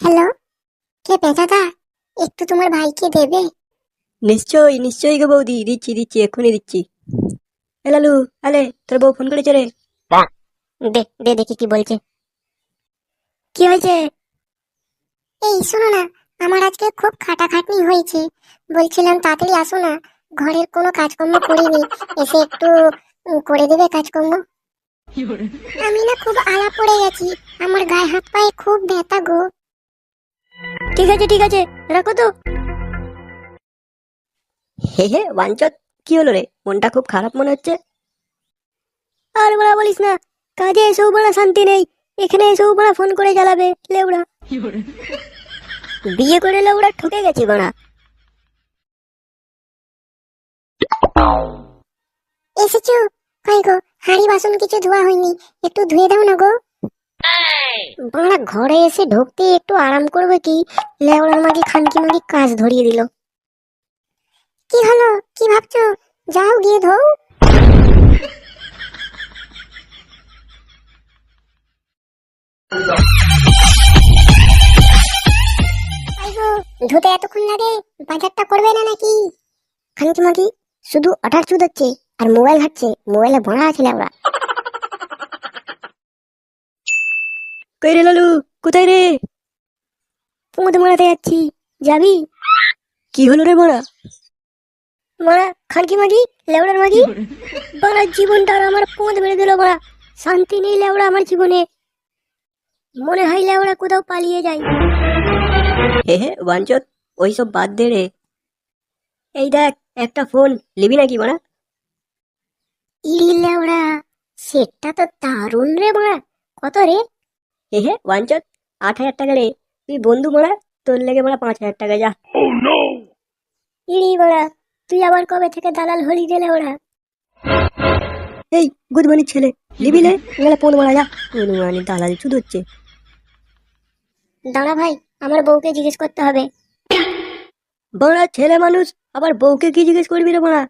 Hello? কে পেঁচাদা একটু তোমার ভাইকে দেবে? নিশ্চয়ই নিশ্চয়ই গো বৌদি। দিচ্ছি দিচ্ছি এক্ষুনি দিচ্ছি। এ লালু আলে তোর বউ ফোন করেছে রে। দে দে দেখি কি বলছে। কি হয়েছে? এই শোনো না আমার আজকে খুব খাটাখাটনি হয়েছে। বলছিলাম তাড়াতাড়ি আসো না ঘরের কোনো কাজকর্ম করিনি এসে একটু উম, করে দেবে কাজকর্ম। আমি না খুব আলা পড়ে গেছি আমার গায়ে হাত পায়ে খুব ব্যথা গো। ঠিক আছে ঠিক আছে। রাখো তো। হে হে, বাঞ্চত, কি হলো রে? মনটা খুব খারাপ মনে হচ্ছে। আর বলা বলিস না, কাজে এসেও বলা শান্তি নেই। এখানে এসেও বলা ফোন করে জ্বালাবে, লেউড়া। বিয়ে করে লেউড়া ঠকে গেছি বাড়া এসেছ? কই গো? হাঁড়ি বাসন কিছু ধোয়া হয়নি। একটু ধুয়ে দাও না গো। বাংলা ঘরে এসে ঢুকতে একটু আরাম করবে কি? লেওড়ার মাগি, খানকি মাগি কাজ ধরিয়ে দিল। কি হলো? কি ভাবছ? যাও গিয়ে ধোও। ধুতে এতক্ষণ লাগে? বাজারটা করবে না নাকি? খানকি মাগি, শুধু অটার চুদ হচ্ছে আর মোবাইল ঘাটছে। মোবাইলে ভরা আছে লেওড়া। কই রে লালু কোথায় রে? পোঁত মারাতে যাচ্ছি? যাবি? কি হলো রে বড়া মারা খানকি মাগি লেওড়ার মাগি? বাড়ার জীবনটা আমার পোঁত মেরে দিল বাড়া শান্তি নেই লেওড়া আমার জীবনে। মনে হয় লেওড়া কোথাও পালিয়ে যায়। হে হে বাঞ্চত ওইসব বাদ দে রে। এই দেখ একটা ফোন। নিবি নাকি বাড়া ইরি লেওড়া সেটটা তো দারুণ রে বাড়া কত রে? হে হে বাঞ্চত আট হাজার টাকা রে। তুই বন্ধু মারা তোর লেগে মারা পাঁচ হাজার টাকা যা। ইরি বাড়া তুই আবার কবে থেকে দালাল হলি রে লেওড়া এই গুদমানির ছেলে। নিবি লে গেলে পোঁত মারা যা। গুদমানি দালাল চুদ হচ্ছে। দাঁড়া ভাই আমার বউকে জিজ্ঞেস করতে হবে। বড়া ছেলে মানুষ আবার বউকে কি জিজ্ঞেস করবি রে বড়া?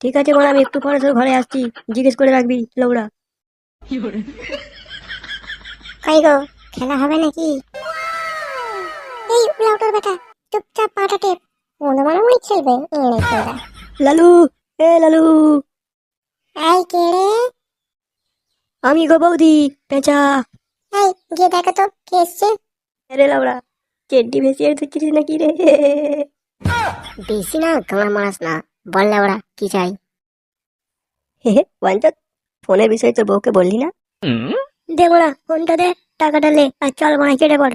ঠিক আছে বড়া আমি একটু পরে তোর ঘরে আসছি। জিজ্ঞেস করে রাখবি লৌড়া কই গো খেলা হবে নাকি? এই উলাউটার বেটা চুপচাপ পাটা টেপ। মনে মনে খেলবে এনে খেলবে লালু এ লালু। এই কে রে? আমি গো বৌদি পেঁচা। এই গিয়ে দেখো তো কে এসছে? রে লাউড়া চেড্ডি ভেসিয়ে ধুচ্ছিস নাকি রে? বেশি না গাঁড় মারাস না। বললে ওরা কি চাই? হে হে ওয়াঞ্চত ফোনের বিষয়ে তোর বউকে বললি না? দে মোড়া ফোনটা দে টাকাটা লে আর চল মোড়া কেটে পড়।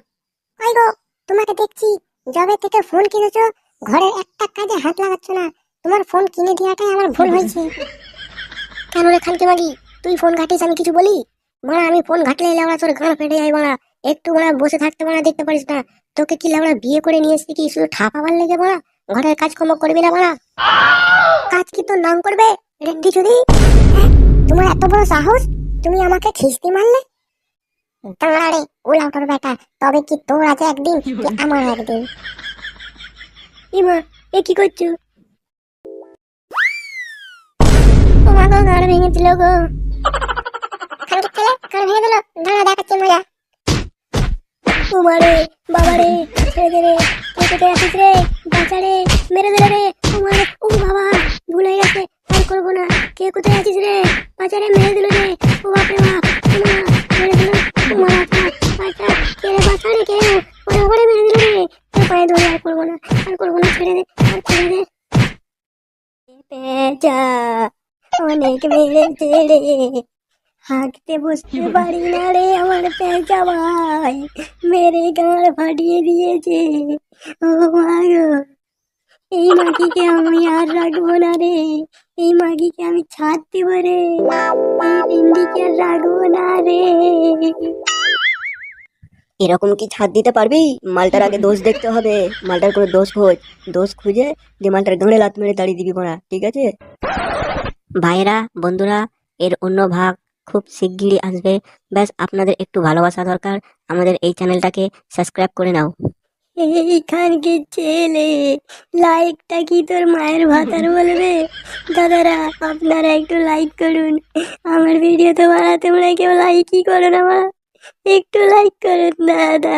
গো তোমাকে দেখছি যবে থেকে ফোন কিনেছো ঘরের একটা কাজে হাত লাগাচ্ছ না তোমার ফোন কিনে দেওয়াটাই আমার ভুল হয়েছে। কেন রে খানকে মাগি? তুই ফোন ঘাটিস আমি কিছু বলি? মারা আমি ফোন ঘাটলে লেওড়া তোর গান ফেটে যায় মারা। একটু মারা বসে থাকতে মারা দেখতে পারিস না। তোকে কি লেওড়া বিয়ে করে নিয়ে এসেছি কি? শুধু ঠাপাবার লেগে মারা? ঘরের কাজকর্ম করবি না মারা? কাজ কি তোর নাম করবে রেড্ডি হ্যাঁ? তোমার এত বড় সাহস? তুমি আমাকে খিস্তি মারলে? দাঁড়ারে বেটা, তবে কি তোর একদিন আমার একদিন? ইমা, এ কি করছ? তোমার ভেঙে দিল গো। গাড় ভেঙে দিল। দাঁড়া মজা। উমারে, বাবারে রে। কে কোথায় আছিস রে? বাঁচা রে, মেরে দিলে রে। উমারে, ও বাবা, ভুলে গেছে। আর করব না। কে কোথায় আছিস রে? বাঁচা রে মেরে দিল রে ও বাপরে বাপ উমা মেরে দিল বাঁচা বাঁচা কে রে বাঁচা রে? কে ওরে ওরে মেরে দিল রে তোর পায়ে ধরে আর করব না, আর করব না, ছেড়ে দে, আর ছেড়ে দে পেঁচা অনেক মেরেছে রে হাঁটতে বসতে পারি না রে আমার পেঁচা ভাই, মেরে গাঁড় ফাটিয়ে দিয়েছে। ও মা গো এই মাগিকে আমি আর রাখব না রে। এই মাগিকে আমি ছাড় দিব রে। এই পিন্ডিকে আর রাখব না রে। এরকম কি ছাড় দিতে পারবি? মালটার আগে দোষ দেখতে হবে। মালটার কোনো দোষ খোঁজ। দোষ খুঁজে যে মালটার গাঁড়ে লাত মেরে দাঁড়িয়ে দিবি পড়া ঠিক আছে? ভাইরা বন্ধুরা, এর অন্য ভাগ খুব শিগগিরই আসবে। ব্যাস, আপনাদের একটু ভালোবাসা দরকার। আমাদের এই চ্যানেলটাকে সাবস্ক্রাইব করে নাও। এইখানকে ছেলে? লাইকটা কি তোর মায়ের ভাতার বলবে? দাদারা, আপনারা একটু লাইক করুন। আমার ভিডিও তো বানাতে মনে কেউ লাইকই করো না মা। একটু লাইক করুন, দাদা।